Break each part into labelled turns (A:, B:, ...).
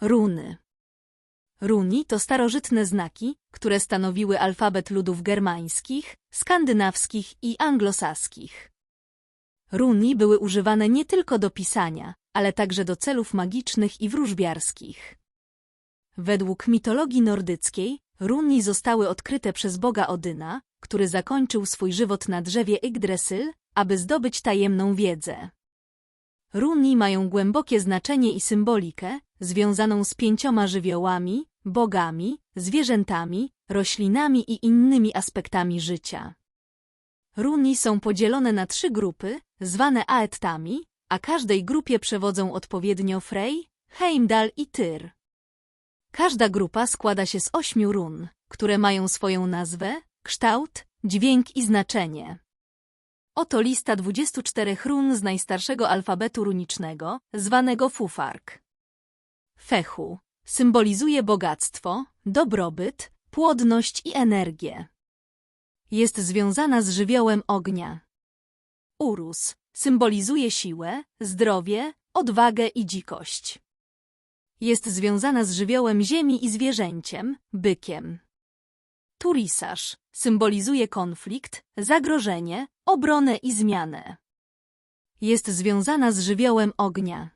A: Runy. Runi to starożytne znaki, które stanowiły alfabet ludów germańskich, skandynawskich i anglosaskich. Runi były używane nie tylko do pisania, ale także do celów magicznych i wróżbiarskich. Według mitologii nordyckiej, runi zostały odkryte przez boga Odyna, który zakończył swój żywot na drzewie Yggdrasil, aby zdobyć tajemną wiedzę. Runi mają głębokie znaczenie i symbolikę, związaną z pięcioma żywiołami, bogami, zwierzętami, roślinami i innymi aspektami życia. Runi są podzielone na trzy grupy, zwane aettami, a każdej grupie przewodzą odpowiednio Frey, Heimdall i Tyr. Każda grupa składa się z ośmiu run, które mają swoją nazwę, kształt, dźwięk i znaczenie. Oto lista 24 run z najstarszego alfabetu runicznego, zwanego Fufark. Fechu symbolizuje bogactwo, dobrobyt, płodność i energię. Jest związana z żywiołem ognia. Urus symbolizuje siłę, zdrowie, odwagę i dzikość. Jest związana z żywiołem ziemi i zwierzęciem, bykiem. Turisarz symbolizuje konflikt, zagrożenie, obronę i zmianę. Jest związana z żywiołem ognia.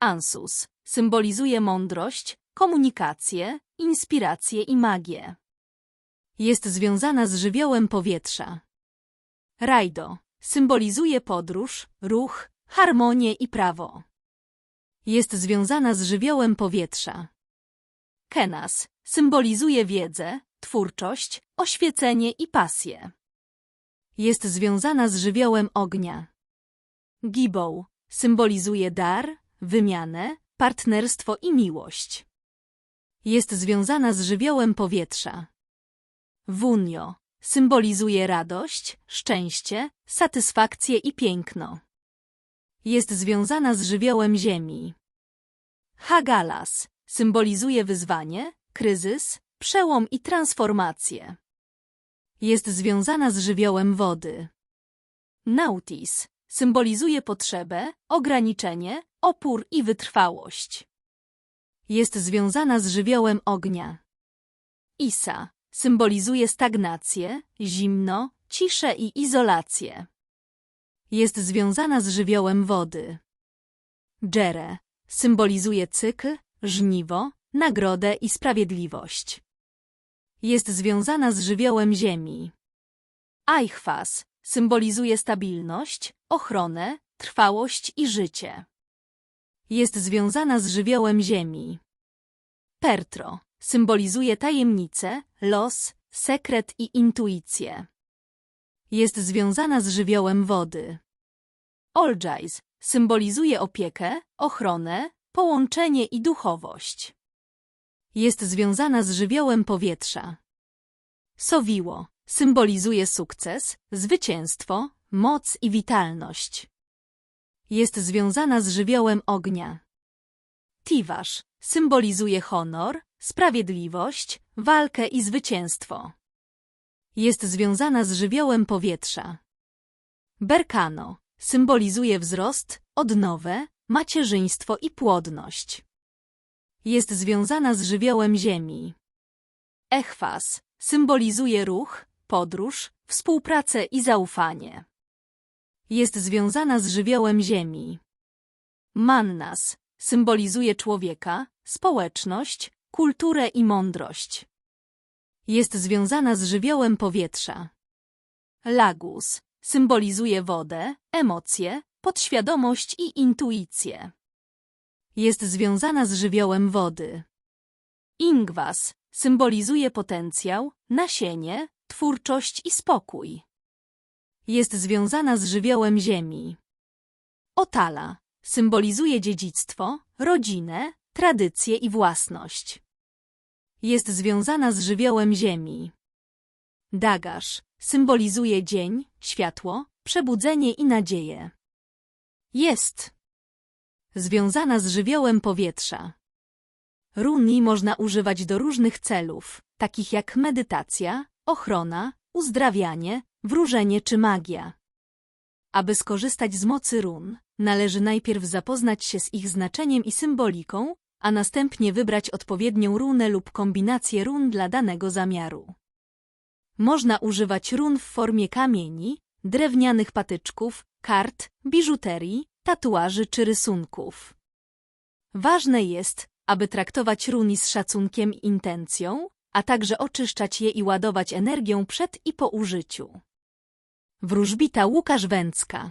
A: Ansus symbolizuje mądrość, komunikację, inspirację i magię. Jest związana z żywiołem powietrza. Rajdo symbolizuje podróż, ruch, harmonię i prawo. Jest związana z żywiołem powietrza. Kenas symbolizuje wiedzę, twórczość, oświecenie i pasję. Jest związana z żywiołem ognia. Gibą symbolizuje dar, wymianę, partnerstwo i miłość. Jest związana z żywiołem powietrza. Wunio symbolizuje radość, szczęście, satysfakcję i piękno. Jest związana z żywiołem ziemi. Hagalas symbolizuje wyzwanie, kryzys, przełom i transformację. Jest związana z żywiołem wody. Nautis symbolizuje potrzebę, ograniczenie, opór i wytrwałość. Jest związana z żywiołem ognia. Isa symbolizuje stagnację, zimno, ciszę i izolację. Jest związana z żywiołem wody. Dżere symbolizuje cykl, żniwo, nagrodę i sprawiedliwość. Jest związana z żywiołem ziemi. Eichwas symbolizuje stabilność, ochronę, trwałość i życie. Jest związana z żywiołem ziemi. Pertro symbolizuje tajemnicę, los, sekret i intuicję. Jest związana z żywiołem wody. Olgies symbolizuje opiekę, ochronę, połączenie i duchowość. Jest związana z żywiołem powietrza. Sowiło symbolizuje sukces, zwycięstwo, moc i witalność. Jest związana z żywiołem ognia. Tiwasz symbolizuje honor, sprawiedliwość, walkę i zwycięstwo. Jest związana z żywiołem powietrza. Berkano symbolizuje wzrost, odnowę, macierzyństwo i płodność. Jest związana z żywiołem ziemi. Echwas symbolizuje ruch, podróż, współpracę i zaufanie. Jest związana z żywiołem ziemi. Mannas symbolizuje człowieka, społeczność, kulturę i mądrość. Jest związana z żywiołem powietrza. Lagus symbolizuje wodę, emocje, podświadomość i intuicję. Jest związana z żywiołem wody. Ingwas symbolizuje potencjał, nasienie, twórczość i spokój. Jest związana z żywiołem ziemi. Otala symbolizuje dziedzictwo, rodzinę, tradycję i własność. Jest związana z żywiołem ziemi. Dagarz symbolizuje dzień, światło, przebudzenie i nadzieję. Jest związana z żywiołem powietrza. Runi można używać do różnych celów, takich jak medytacja, ochrona, uzdrawianie, wróżenie czy magia. Aby skorzystać z mocy run, należy najpierw zapoznać się z ich znaczeniem i symboliką, a następnie wybrać odpowiednią runę lub kombinację run dla danego zamiaru. Można używać run w formie kamieni, drewnianych patyczków, kart, biżuterii, tatuaży czy rysunków. Ważne jest, aby traktować runy z szacunkiem i intencją, a także oczyszczać je i ładować energią przed i po użyciu. Wróżbita Łukasz Węcka